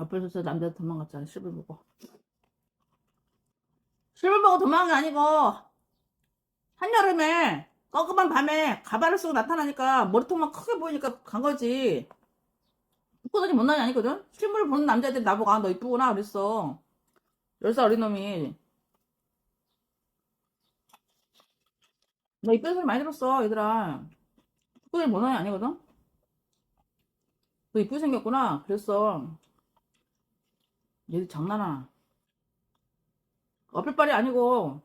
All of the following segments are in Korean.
앞에서 남자 도망갔잖아. 실물 보고. 실물 보고 도망간 게 아니고 한여름에 껌껌한 밤에 가발을 쓰고 나타나니까 머리통만 크게 보이니까 간 거지. 묶고다니 못난이 아니거든? 실물을 보는 남자애들이 나보고 아너 이쁘구나 그랬어. 10살 어린 놈이. 너 이쁜 소리 많이 들었어 얘들아. 묶고다니 못난이 아니거든? 너 이쁘게 생겼구나 그랬어. 얘들 장난하나. 어플빨이 아니고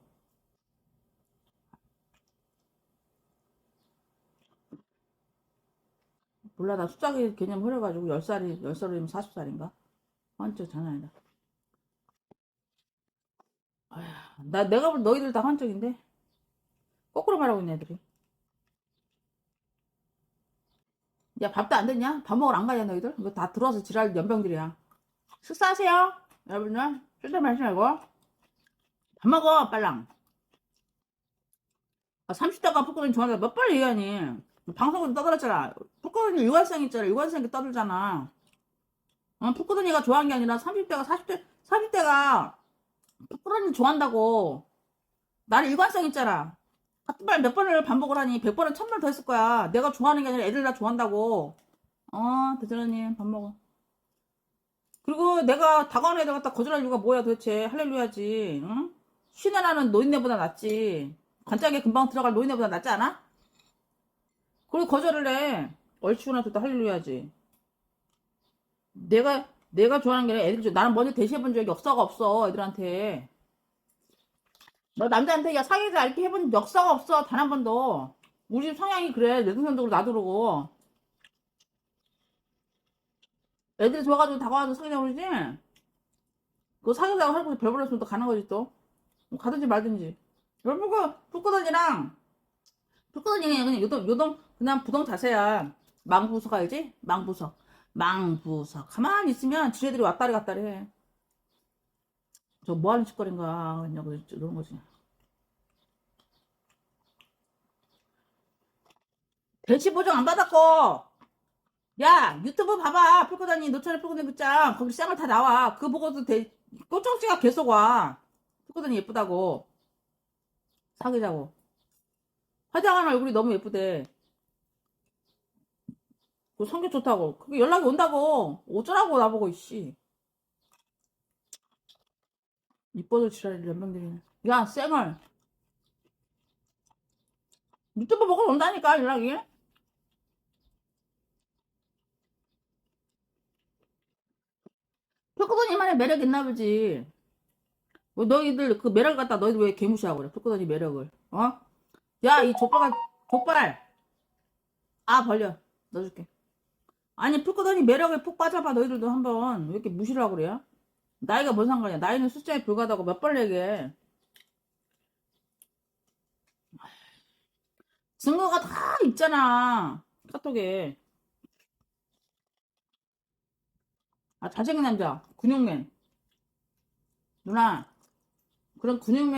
몰라 나 숫자기 개념 흐려가지고 10살이 10살이면 40살인가? 한쪽 장난 아니다 아휴, 나 내가 볼 너희들 다 한쪽인데 거꾸로 말하고 있네 애들이 야 밥도 안 됐냐? 밥 먹으러 안 가냐 너희들? 이거 다 들어와서 지랄 연병들이야 식사하세요. 여러분들 쓸데 말지 말고. 밥 먹어 빨랑. 아, 30대가 포크는 좋아한다. 몇 번 얘기하니? 방송으로 떠들었잖아. 포크는 일관성 있잖아. 일관성 있게 떠들잖아. 어, 포크던이가 좋아하는 게 아니라 30대가 40대 40대가 포크던이 좋아한다고. 나는 일관성 있잖아. 같은 말 몇 번을 반복을 하니 100번은 1000번 더 했을 거야. 내가 좋아하는 게 아니라 애들 다 좋아한다고. 어 대전님 밥 먹어 그리고 내가 다가오는 애들 갖다 거절할 이유가 뭐야 도대체? 할렐루야지 응? 쉬는 나는 노인네보다 낫지. 관짝에 금방 들어갈 노인네보다 낫지 않아? 그리고 거절을 해. 얼추구나 또 할렐루야지. 내가 내가 좋아하는 게 아니라 애들이 좋아. 나는 먼저 대시해 본 적이 역사가 없어 애들한테. 너 남자한테 야 사귀자 이렇게 해본 역사가 없어 단 한 번도. 우리 집 성향이 그래 내 동생도 나도 그러고 애들이 좋아가지고 다가와서 사귀자고 그러지? 그거 사귀자고 하고 별볼 없으면 또 가는 거지 또뭐 가든지 말든지. 여러분 그 북구던이랑. 북구던이 그냥 요동 요동 그냥 부동 자세야. 망부석 알지? 망부석 망부석 가만히 있으면 지네들이 왔다리 갔다리 해. 저 뭐 하는 짓거리인가 그냥 이런 거지. 대치 보정 안 받았고 야 유튜브 봐봐. 풀코다니 노천의 풀코다니 붙장. 거기 쌍을 다 나와. 그거 보고도 대 꼬정지가 계속 와. 풀코다니 예쁘다고. 사귀자고. 화장한 얼굴이 너무 예쁘대. 그 성격 좋다고. 그게 연락이 온다고. 어쩌라고 나보고 이씨. 이뻐도 지랄이 연병들이네. 야 쌩얼. 유튜브 보고 온다니까 연락이 표코더니만의 매력 있나 보지. 뭐 너희들 그 매력 갖다 너희들 왜 개무시하고 그래? 표코더니 매력을. 어? 야, 이 족발가 족발. 아, 벌려. 넣어줄게. 아니, 표코더니 매력에 푹 빠져봐. 너희들도 한번 왜 이렇게 무시를 하고 그래요? 나이가 뭔 상관이야? 나이는 숫자에 불과하다고 몇 번 얘기해. 증거가 다 있잖아. 카톡에. 아, 잘생긴 남자. 근육맨. 누나. 그런 근육맨.